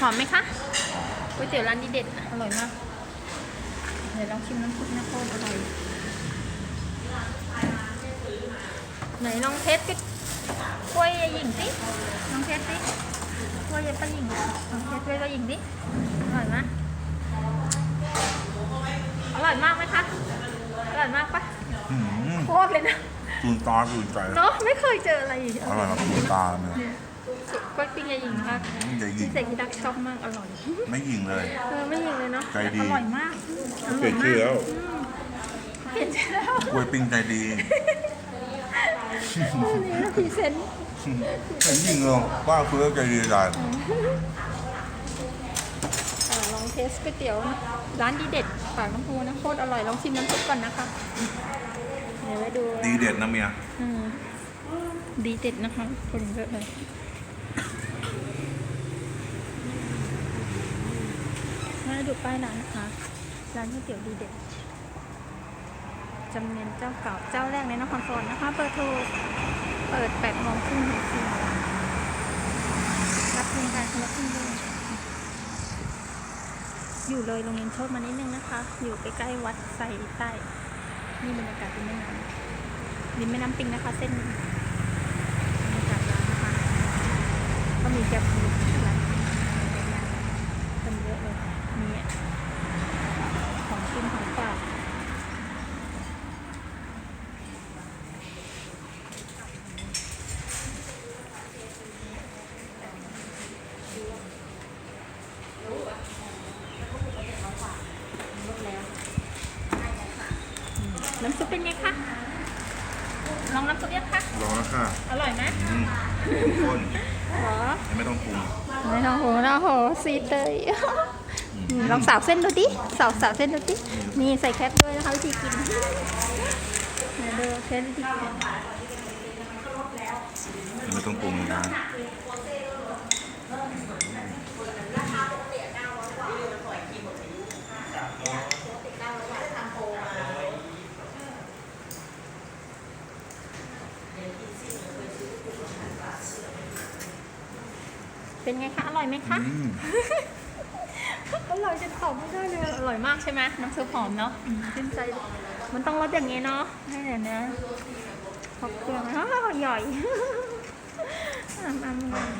หอมไหมคะก๋วยเตี๋ยวร้านนี้เด็ดนะอร่อยมาก เดี๋ยวลองชิมน้ำซุปนะโคตรอร่อย ไหนลองเทสกับกล้วยยายหญิงสิลองเทสสิกล้วยยายป้าหญิงลองเทสกล้วยป้าหญิงดิอร่อยไหมอร่อยมากไหมคะ อร่อยมากปะอืมโคตรเลยนะตื่นตาตื่นใจเนาะไม่เคยเจออะไรอย่างเงี้ยอร่อยแบบตื่นตาเนี่ยเนี่ย กล้วยปิ้งยายหญิงค่ะอืมยายหญิที่งเสกที่ดักชอบมากอร่อยไม่ยิงเลย เออไม่ยิงเลยเนาะใจดี อร่อยมากเปลี่ยนชื่อแล้วเปลี่ยนชื่อแล้วกล้วยปิ้งใจดีนี่นะพรีเซนต์ไม่ยิงเลยว่าคือใจดีจัดอ่าลองเทสก๋วยเตี๋ยวร้านดีเด็ดปากน้ำพูนะโคตรอร่อยลองชิมน้ำซุปก่อนนะคะเดี๋ยวไปดูดีเด็ดนะเมียอืมดีเด็ดนะคะคนเยอะเลยมา ดูป้ายร้านนะคะ ร้านก๋วยเตี๋ยวดีเด็ดจำเนียนเจ้าเก่าเจ้าแรกในนครสวรรค์นะคะเปิดโทรเปิด8โมงครึ่งถึง4โมงรับเพียงการคนละครึ่งด้วยอยู่เลยโรงเรียนโชดมานิดนึงนะคะ อยู่ใกล้ๆวัดไซใต้นี่บรรยากาศริมแม่น้ำริมแม่น้ำปิงนะคะ เส้นบรรยากาศร้านนะคะ ก็มีแก๊บฟูดร้านคนเยอะเลย มีของกินของฝาก น้ำซุปเป็นไงคะ ลองน้ำซุปยังคะรอแล้วค่ะอร่อยไหมอืมข้นหรอไม่ต้องปรุงไม่ต้องโหนะโหซีดเลยอืมลองสาวเส้นดูดิสาวสาวเส้นดูดินี่ใส่แคปด้วยนะคะวิธีกินเดี๋ยวดูเทสวิธีกินไม่ต้องปรุงเลยนะ เป็นไงคะ อร่อยไหมคะ อืมอร่อยจนตอบไม่ได้เลย อร่อยมากใช่ไหมน้ำซุปหอมเนาะอืมชื่นใจ มันต้องรสอย่างนี้เนาะให้เดี๋ยวนี้ขอบเครื่องอ้าวใหญ่ อ่ำอ่ำเลยอืม